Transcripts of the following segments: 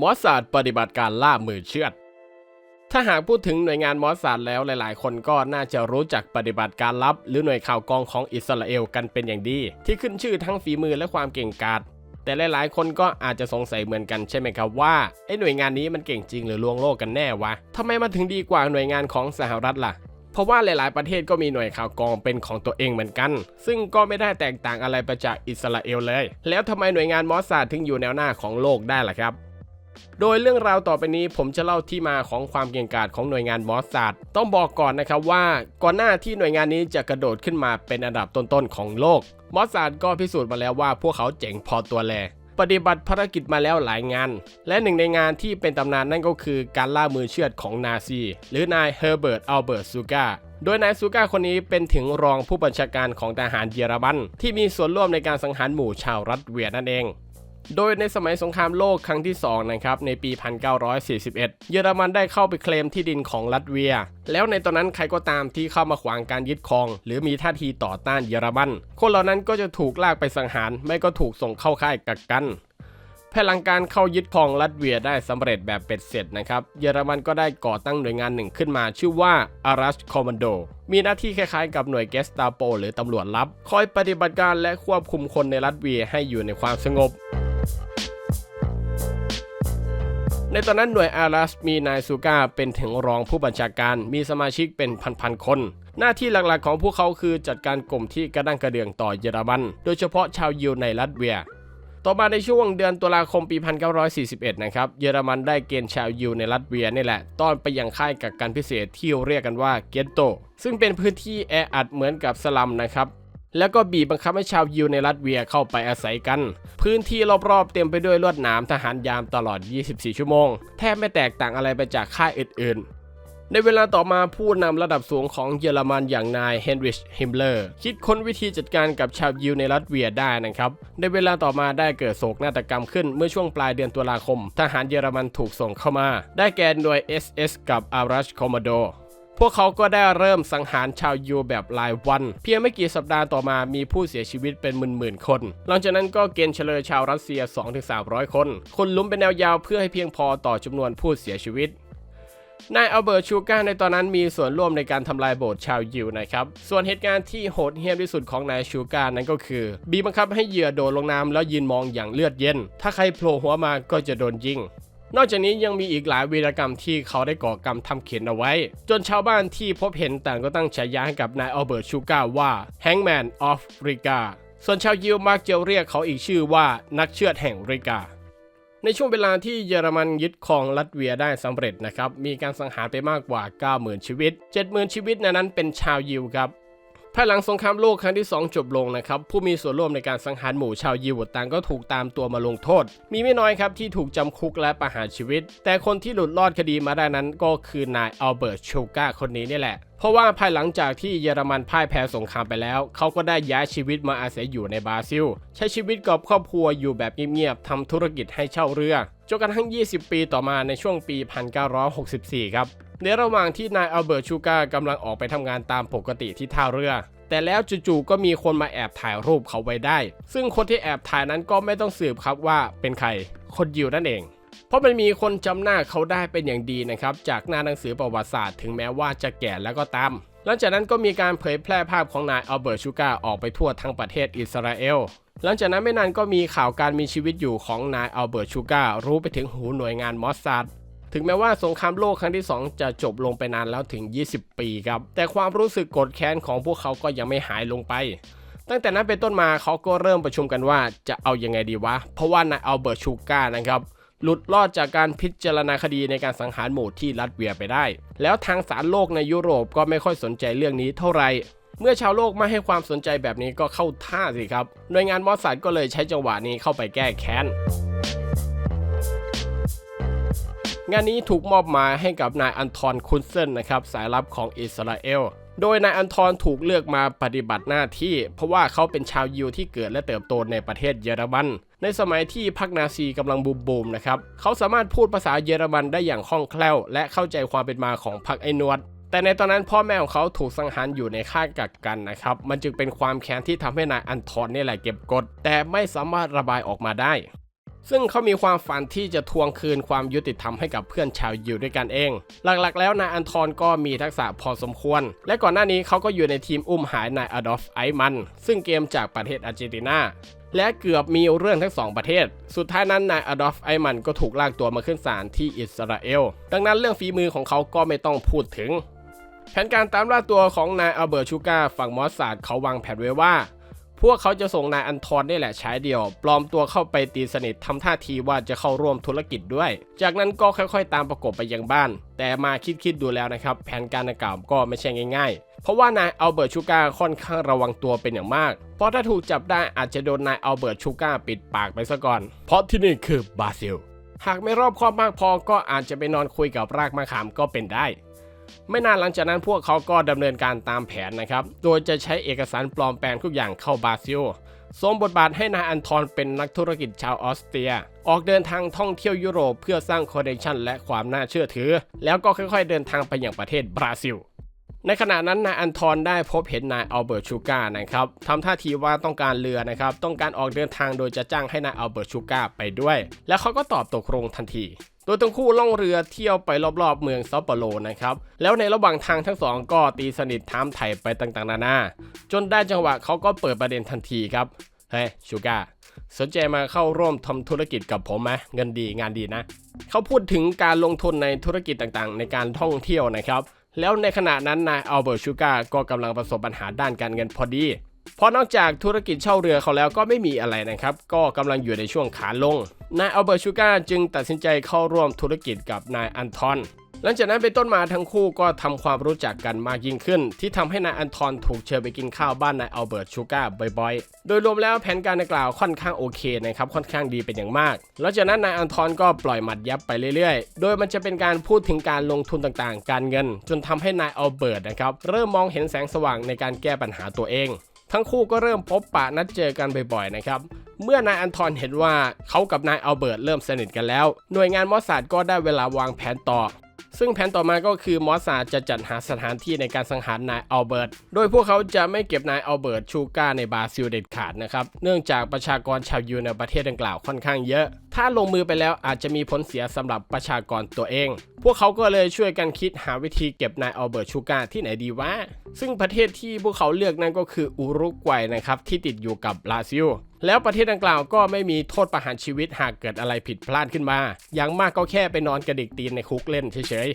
มอสซาดปฏิบัติการล่ามือเชือด ถ้าหากพูดถึงหน่วยงานมอสซาดแล้วหลาย ๆ คนก็น่าจะรู้จักปฏิบัติการลับ หรือหน่วยข่าวกรองของอิสราเอลกันเป็นอย่างดี ที่ขึ้นชื่อทั้งฝีมือและความเก่งกาจแต่หลาย ๆ คนก็อาจจะสงสัยเหมือนกันใช่ไหมครับว่าไอ้หน่วยงานนี้มันเก่งจริงหรือลวงโลกกันแน่วะทำไมมันถึงดีกว่าหน่วยงานของสหรัฐล่ะ เพราะว่าหลาย ๆ ประเทศก็มีหน่วยข่าวกรองเป็นของตัวเองเหมือนกัน ซึ่งก็ไม่ได้แตกต่างอะไรไปจากอิสราเอลเลย แล้วทำไมหน่วยงานมอสซาดถึงอยู่แนวหน้าของโลกได้ล่ะครับ โดยเรื่องราวต่อไปนี้ผมจะเล่าที่มาของความเก่งกาจของหน่วยงานมอสซาดต้องบอกก่อนนะครับว่าก่อนหน้าที่หน่วยงานนี้จะกระโดดขึ้นมาเป็นอันดับต้นๆของโลก มอสซาดก็พิสูจน์มาแล้วว่าพวกเขาเจ๋งพอตัวแล ปฏิบัติภารกิจมาแล้วหลายงาน และหนึ่งในงานที่เป็นตำนานนั่นก็คือการล่ามือเชือดของนาซี หรือนายเฮอร์เบิร์ต อัลเบิร์ต ซูกาโดยนายซูกาคนนี้เป็นถึงรองผู้บัญชาการของทหารเยอรมันที่มีส่วนร่วมในการสังหารหมู่ชาวรัสเวียดนั่นเอง โดยในสมัยสงครามโลกครั้งที่2นะครับในปี 1941 เยอรมันได้เข้าไปเคลมที่ดินของรัสเวีย แล้วในตอนนั้นใครก็ตามที่เข้ามาขวางการยึดครอง หรือมีท่าทีต่อต้านเยอรมัน คนเหล่านั้นก็จะถูกลากไปสังหาร ไม่ก็ถูกส่งเข้าค่ายกักกันภายหลังการเข้ายึดครองรัสเวียได้สำเร็จแบบเป็ดเสร็จนะครับ เยอรมันก็ได้ก่อตั้งหน่วยงานหนึ่งขึ้นมา ชื่อว่าอารัชคอมมานโด มีหน้าที่คล้ายๆกับหน่วยเกสตาโป หรือตำรวจลับ คอยปฏิบัติการและควบคุมคนในรัสเวียให้อยู่ในความสงบ ในตอนนั้นหน่วยอารัสมีนายซูก้าเป็นถึงรองผู้บัญชาการ มีสมาชิกเป็นพันๆคน หน้าที่หลักๆของพวกเขาคือจัดการกลุ่มที่กระด้างกระเดืองต่อเยอรมัน โดยเฉพาะชาวยิวในรัสเวีย ต่อมาในช่วงเดือนตุลาคมปี 1941 นะครับ เยอรมันได้เกณฑ์ชาวยิวในรัสเวียนี่แหละ ต้อนไปยังค่ายกักกันพิเศษที่เรียกกันว่าเกตโต ซึ่งเป็นพื้นที่แออัดเหมือนกับสลัมนะครับ แล้วก็บีบบังคับให้ชาวยิวในรัสเวียเข้าไปอาศัยกัน พื้นที่รอบๆเต็มไปด้วยลวดหนามทหารยามตลอด 24 ชั่วโมง แทบไม่แตกต่างอะไรไปจากค่ายอื่นๆ ในเวลาต่อมาผู้นำระดับสูงของเยอรมันอย่างนายเฮนริชฮิมเลอร์คิดค้นวิธีจัดการกับชาวยิวในรัสเวียได้นะครับ ในเวลาต่อมาได้เกิดโศกนาฏกรรมขึ้นเมื่อช่วงปลายเดือนตุลาคม ทหารเยอรมันถูกส่งเข้ามา ได้แก่หน่วย SS กับอารัชคอมมโด พวกเขาก็ได้เริ่มสังหารชาวยูแบบรายวัน เพียงไม่กี่สัปดาห์ต่อมามีผู้เสียชีวิตเป็นหมื่นๆคน หลังจากนั้นก็เกณฑ์เฉลยชาวรัสเซีย 2-300 คน คนลุ้มเป็นแนวยาวเพื่อให้เพียงพอต่อจำนวนผู้เสียชีวิตนายอัลเบิร์ตชูการ์ในตอนนั้นมีส่วนร่วมในการทำลายโบสถ์ชาวยิวนะครับ ส่วนเหตุการณ์ที่โหดเหี้ยมที่สุดของนายชูการ์นั้นก็คือ บีบบังคับให้เหยื่อโดดลงน้ำแล้วยืนมองอย่างเลือดเย็น ถ้าใครโผล่หัวมาก็จะโดนยิง นอกจากนี้ยังมีอีกหลายวีรกรรมที่เขาได้ก่อกรรมทำเขียนเอาไว้ จนชาวบ้านที่พบเห็นต่างก็ตั้งฉายาให้กับนายอัลเบิร์ตชูก้าว่า Hangman of Riga ส่วนชาวยิวมักจะเรียกเขาอีกชื่อว่านักเชือดแห่งริกา ในช่วงเวลาที่เยอรมันยึดครองรัสเวียได้สำเร็จนะครับ มีการสังหารไปมากกว่า 90,000 ชีวิต 70,000 ชีวิตในนั้นเป็นชาวยิวครับ ภายหลังสงครามโลกครั้งที่ 2 จบลงนะครับ ผู้มีส่วนร่วมในการสังหารหมู่ชาวยิวต่างก็ถูกตามตัวมาลงโทษ มีไม่น้อยครับที่ถูกจำคุกและประหารชีวิต แต่คนที่หลุดรอดคดีมาได้นั้นก็คือนายอัลเบิร์ตชูกาคนนี้นี่แหละเพราะว่าภายหลังจากที่เยอรมันพ่ายแพ้สงครามไปแล้ว เขาก็ได้ย้ายชีวิตมาอาศัยอยู่ในบราซิล ใช้ชีวิตกับครอบครัวอยู่แบบเงียบๆทำธุรกิจให้เช่าเรือจนกระทั่ง 20 ปีต่อมาในช่วงปี 1964 ครับ ในระหว่างที่นายอัลเบิร์ตชูการ์กำลังออกไปทำงานตามปกติที่ท่าเรือ แต่แล้วจู่ๆก็มีคนมาแอบถ่ายรูปเขาไว้ได้ ซึ่งคนที่แอบถ่ายนั้นก็ไม่ต้องสืบครับว่าเป็นใคร คนยิวนั่นเอง เพราะมันมีคนจำหน้าเขาได้เป็นอย่างดีนะครับ จากหน้าหนังสือประวัติศาสตร์ถึงแม้ว่าจะแก่แล้วก็ตาม หลังจากนั้นก็มีการเผยแพร่ภาพของนายอัลเบิร์ตชูการ์ออกไปทั่วทั้งประเทศอิสราเอลหลังจากนั้นไม่นานก็มีข่าวการมีชีวิตอยู่ของนายอัลเบิร์ตชูการ์รู้ไปถึงหูหน่วยงานมอสซาด ถึงแม้ว่าสงครามโลกครั้งที่ 2 จะจบลงไปนานแล้วถึง 20 ปีครับ แต่ความรู้สึกโกรธแค้นของพวกเขาก็ยังไม่หายลงไป ตั้งแต่นั้นเป็นต้นมาเขาก็เริ่มประชุมกันว่าจะเอายังไงดีวะ เพราะว่านายอัลเบิร์ตชูก้านะครับหลุดรอดจากการพิจารณาคดีในการสังหารหมู่ที่รัสเวียไปได้ แล้วทางศาลโลกในยุโรปก็ไม่ค่อยสนใจเรื่องนี้เท่าไหร่ เมื่อชาวโลกไม่ให้ความสนใจแบบนี้ก็เข้าท่าสิครับ หน่วยงานมอสซาดก็เลยใช้จังหวะนี้เข้าไปแก้แค้น งานนี้ถูกมอบหมายให้กับนายอันทอนคุนเซนนะครับสายลับของอิสราเอลโดยนายอันทอนถูกเลือกมาปฏิบัติหน้าที่ เพราะว่าเขาเป็นชาวยิวที่เกิดและเติบโตในประเทศเยอรมันในสมัยที่พรรคนาซีกำลังบูมบูมนะครับเขาสามารถพูดภาษาเยอรมันได้อย่างคล่องแคล่ว และเข้าใจความเป็นมาของพรรคไอ้นวดแต่ในตอนนั้นพ่อแม่ของเขาถูกสังหารอยู่ในค่ายกักกันนะครับ มันจึงเป็นความแค้นที่ทำให้นายอันทอนนี่แหละเก็บกด แต่ไม่สามารถระบายออกมาได้ ซึ่งเขามีความฝันที่จะทวงคืนความยุติธรรมให้กับเพื่อนชาวยิวด้วยกันเอง หลักๆ แล้วนายอันทอนก็มีทักษะพอสมควร และก่อนหน้านี้เขาก็อยู่ในทีมอุ้มหายนายอดอล์ฟไอมัน ซึ่งเกมจากประเทศอาร์เจนตินาและเกือบมีเรื่องทั้งสองประเทศ สุดท้ายนั้นนายอดอล์ฟไอมันก็ถูกลากตัวมาขึ้นศาลที่อิสราเอล ดังนั้นเรื่องฝีมือของเขาก็ไม่ต้องพูดถึง แผนการตามล่าตัวของนายอัลเบิร์ตชูกาฝั่งมอสซาดเขาวางแผนไว้ว่า พวกเขาจะส่งนายอันทอนนี่แหละใช้เดียว ปลอมตัวเข้าไปตีสนิททำท่าทีว่าจะเข้าร่วมธุรกิจด้วย จากนั้นก็ค่อยๆ ตามประกบไปยังบ้าน แต่มาคิดๆดูแล้วนะครับ แผนการดังกล่าวก็ไม่ใช่ง่าย ๆ เพราะว่านายอัลเบิร์ตชูกาค่อนข้างระวังตัวเป็นอย่างมาก เพราะถ้าถูกจับได้อาจจะโดนนายอัลเบิร์ตชูกาปิดปากไปซะก่อน เพราะที่นี่คือบราซิล หากไม่รอบคอบมากพอก็อาจจะไปนอนคุยกับรากมะขามก็เป็นได้ ไม่นานหลังจากนั้นพวกเขาก็ดำเนินการตามแผนนะครับ โดยจะใช้เอกสารปลอมแปลงทุกอย่างเข้าบราซิลสวมบทบาทให้นายอันทอนเป็นนักธุรกิจชาวออสเตรีย ออกเดินทางท่องเที่ยวยุโรปเพื่อสร้างคอนเนคชันและความน่าเชื่อถือ แล้วก็ค่อยๆเดินทางไปยังประเทศบราซิล ในขณะนั้นนายอันทอนได้พบเห็นนายอัลเบิร์ตชูกานะครับทำท่าทีว่าต้องการเรือนะครับ ต้องการออกเดินทางโดยจะจ้างให้นายอัลเบิร์ตชูกาไปด้วย แล้วเขาก็ตอบตกลงทันที โดยทั้งคู่ล่องเรือเที่ยวไปรอบๆ เมืองเซาเปาโลนะครับ แล้วในระหว่างทางทั้งสองก็ตีสนิทถามไถ่ไปต่างๆ นานา จนได้จังหวะเขาก็เปิดประเด็นทันทีครับ เฮ้ยชูกาสนใจมาเข้าร่วมทำธุรกิจกับผมไหมเงินดีงานดีนะ เขาพูดถึงการลงทุนในธุรกิจต่างๆ ในการท่องเที่ยวนะครับ แล้วในขณะนั้นนายอัลเบิร์ตชูกาก็กำลังประสบปัญหาด้านการเงินพอดี เพราะนอกจากธุรกิจเช่าเรือเขาแล้วก็ไม่มีอะไรนะครับ ก็กำลังอยู่ในช่วงขาลง นายอัลเบิร์ตชูกาจึงตัดสินใจเข้าร่วมธุรกิจกับนายอันทอน หลังจากนั้นเป็นต้นมาทั้งคู่ก็ทำความรู้จักกันมากยิ่งขึ้น ที่ทำให้นายอันทอนถูกเชิญไปกินข้าวบ้านนายอัลเบิร์ตชูกาบ่อยๆ โดยรวมแล้วแผนการดังกล่าวค่อนข้างโอเคนะครับค่อนข้างดีเป็นอย่างมาก หลังจากนั้นนายอันทอนก็ปล่อยหมัดยับไปเรื่อยๆ โดยมันจะเป็นการพูดถึงการลงทุนต่างๆ การเงิน จนทำให้นายอัลเบิร์ตนะครับเริ่มมองเห็นแสงสว่างในการแก้ปัญหาตัวเอง ทั้งคู่ก็เริ่มพบปะนัดเจอกันบ่อยๆนะครับ เมื่อนายอันทอนเห็นว่าเขากับนายอัลเบิร์ตเริ่มสนิทกันแล้ว หน่วยงานมอสซาดก็ได้เวลาวางแผนต่อ ซึ่งแผนต่อมาก็คือมอสซาดจะจัดหาสถานที่ในการสังหารนายอัลเบิร์ต โดยพวกเขาจะไม่เก็บนายอัลเบิร์ตชูกาในบราซิลเด็ดขาดนะครับ เนื่องจากประชากรชาวยูในประเทศดังกล่าวค่อนข้างเยอะ ถ้าลงมือไปแล้วอาจจะมีผลเสียสำหรับประชากรตัวเอง พวกเขาก็เลยช่วยกันคิดหาวิธีเก็บนายอัลเบิร์ตชูกาที่ไหนดีวะ ซึ่งประเทศที่พวกเขาเลือกนั่นก็คืออุรุกวัยนะครับที่ติดอยู่กับบราซิล แล้วประเทศดังกล่าวก็ไม่มีโทษประหารชีวิตหากเกิดอะไรผิดพลาดขึ้นมา อย่างมากก็แค่ไปนอนกระดิกตีนในคุกเล่นเฉย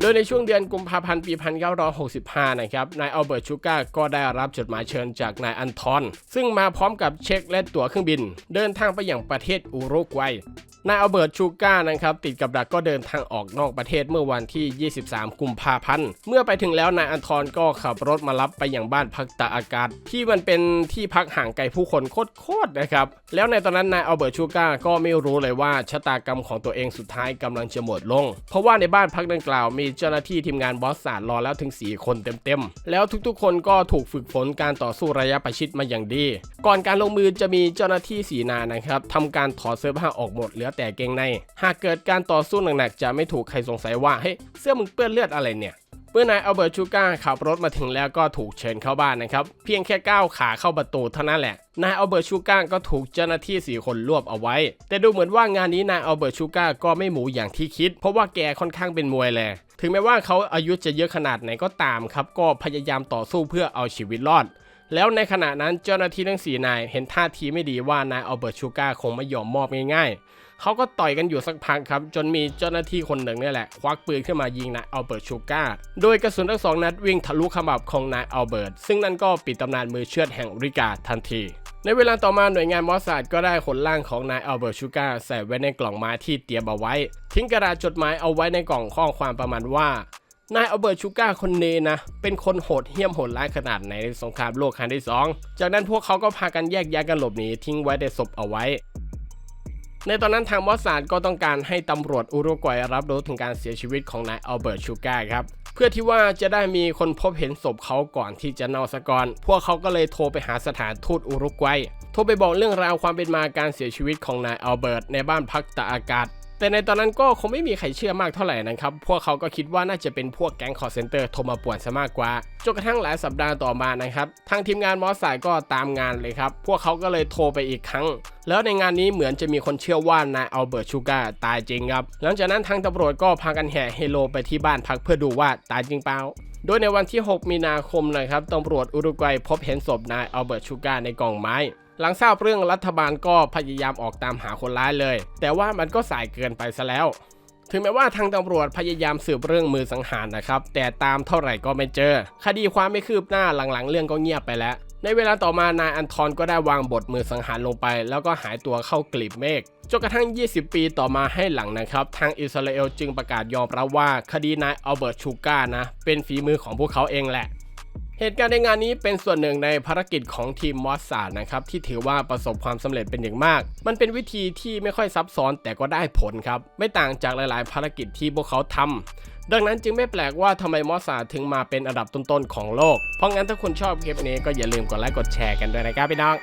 โดยในช่วงเดือนกุมภาพันธ์ปี 1965 นะครับ นายอัลเบิร์ตชูก้าก็ได้รับจดหมายเชิญจากนายอันทอน ซึ่งมาพร้อมกับเช็คและตั๋วเครื่องบิน เดินทางไปย่างประเทศอุรุกวัย นายอัลเบิร์ตชูกานะครับติดกับดักก็เดินทางออกนอกประเทศเมื่อวันที่ 23 กุมภาพันธ์ เมื่อไปถึงแล้วนายอันทอนก็ขับรถมารับไปอย่างบ้านพักตาอากาศ ที่มันเป็นที่พักห่างไกลผู้คนโคตรๆนะครับ แล้วในตอนนั้นนายอัลเบิร์ตชูกาก็ไม่รู้เลยว่าชะตากรรมของตัวเองสุดท้ายกำลังจะหมดลง เพราะว่าในบ้านพักดังกล่าวมีเจ้าหน้าที่ทีมงานบอสสารรอแล้วถึง 4 คนเต็มๆ แล้วทุกๆ คนก็ถูกฝึกฝนการต่อสู้ระยะประชิดมาอย่างดี ก่อนการลงมือจะมีเจ้าหน้าที่สีนานะครับทำการถอดเสื้อผ้าออกหมดเหลือแต่เกงใน หากเกิดการต่อสู้หนักๆจะไม่ถูกใครสงสัยว่าเฮ้ยเสื้อมึงเปื้อนเลือดอะไรเนี่ยเมื่อนายอัลเบิร์ตชูก้าขับรถมาถึงแล้วก็ถูกเชิญเข้าบ้านนะครับ เพียงแค่ก้าวขาเข้าประตูเท่านั้นแหละ นายอัลเบิร์ตชูก้าก็ถูกเจ้าหน้าที่สี่คนรวบเอาไว้ แต่ดูเหมือนว่างานนี้นายอัลเบิร์ตชูก้าก็ไม่หมูอย่างที่คิด เพราะว่าแกค่อนข้างเป็นมวยแหละถึงแม้ว่าเขาอายุจะเยอะขนาดไหนก็ตามครับ ก็พยายามต่อสู้เพื่อเอาชีวิตรอด แล้วในขณะนั้นเจ้าหน้าที่ทั้งสี่นายเห็นท่าทีไม่ดีว่านายอัลเบิร์ตชูกาคงไม่ยอมมอบง่ายๆ เขาก็ต่อยกันอยู่สักพักครับ จนมีเจ้าหน้าที่คนหนึ่งนี่แหละ ควักปืนขึ้นมายิงนายอัลเบิร์ตชูกาโดยกระสุนทั้งสองนัดวิ่งทะลุขมับของนายอัลเบิร์ตซึ่งนั่นก็ปิดตำนานมือเชือดแห่งริกาทันทีในเวลาต่อมาหน่วยงานมอสซาดก็ได้ขนร่างของนายอัลเบิร์ตชูกาใส่ไว้ในกล่องไม้ที่เตรียมเอาไว้ ทิ้งกระดาษจดหมายเอาไว้ในกล่องข้อความประมาณว่า นายอัลเบิร์ตชูการ์คนนี้นะ เป็นคนโหดเหี้ยมโหดร้ายขนาดไหนในสงครามโลกครั้งที่ 2 จากนั้นพวกเขาก็พากันแยกย้ายกันหลบหนีทิ้งไว้ในศพเอาไว้ ในตอนนั้นทางมอสซาดก็ต้องการให้ตำรวจอุรุกวัยรับรู้ถึงการเสียชีวิตของนายอัลเบิร์ตชูการ์ครับเพื่อที่ว่าจะได้มีคนพบเห็นศพเขาก่อนที่จะเน่าซะก่อน พวกเขาก็เลยโทรไปหาสถานทูตอุรุกวัย โทรไปบอกเรื่องราวความเป็นมาการเสียชีวิตของนายอัลเบิร์ตในบ้านพักตากอากาศ แต่ในตอนนั้นก็คงไม่มีใครเชื่อมากเท่าไหร่นะครับ พวกเขาก็คิดว่าน่าจะเป็นพวกแก๊งคอร์เซนเตอร์โทรมาป่วนซะมากกว่า จนกระทั่งหลายสัปดาห์ต่อมานะครับ ทางทีมงานมอสสายก็ตามงานเลยครับ พวกเขาก็เลยโทรไปอีกครั้ง แล้วในงานนี้เหมือนจะมีคนเชื่อว่านายอัลเบิร์ตชูกาตายจริงครับ หลังจากนั้นทางตำรวจก็พากันแห่เฮโลไปที่บ้านพักเพื่อดูว่าตายจริงเปล่าโดยในวันที่ 6 มีนาคมนะครับตำรวจอุรุกวัยพบเห็นศพนายอัลเบิร์ตชูกาในกล่องไม้ หลังทราบเรื่องรัฐบาลก็พยายามออกตามหาคนร้ายเลย แต่ว่ามันก็สายเกินไปซะแล้ว ถึงแม้ว่าทางตำรวจพยายามสืบเรื่องมือสังหารนะครับ แต่ตามเท่าไหร่ก็ไม่เจอ คดีความไม่คืบหน้าหลังๆ เรื่องก็เงียบไปแล้ว ในเวลาต่อมานายอันทอนก็ได้วางบทมือสังหารลงไป แล้วก็หายตัวเข้ากลีบเมฆจนกระทั่ง 20 ปีต่อมาให้หลังนะครับ ทางอิสราเอลจึงประกาศยอมรับว่าคดีนายอัลเบิร์ตชูก้านะเป็นฝีมือของพวกเขาเองแหละ เหตุการณ์ในงานนี้เป็นส่วนหนึ่งในภารกิจของทีมมอสซาดนะครับที่ถือว่าประสบความสำเร็จเป็นอย่างมาก มันเป็นวิธีที่ไม่ค่อยซับซ้อนแต่ก็ได้ผลครับ ไม่ต่างจากหลาย ๆ ภารกิจที่พวกเขาทำดังนั้นจึงไม่แปลกว่าทำไมมอสซาดถึงมาเป็นอันดับต้น ๆ ของโลก เพราะงั้นถ้าคุณชอบคลิปนี้ก็อย่าลืมกดไลค์กดแชร์กันด้วยนะครับพี่น้อง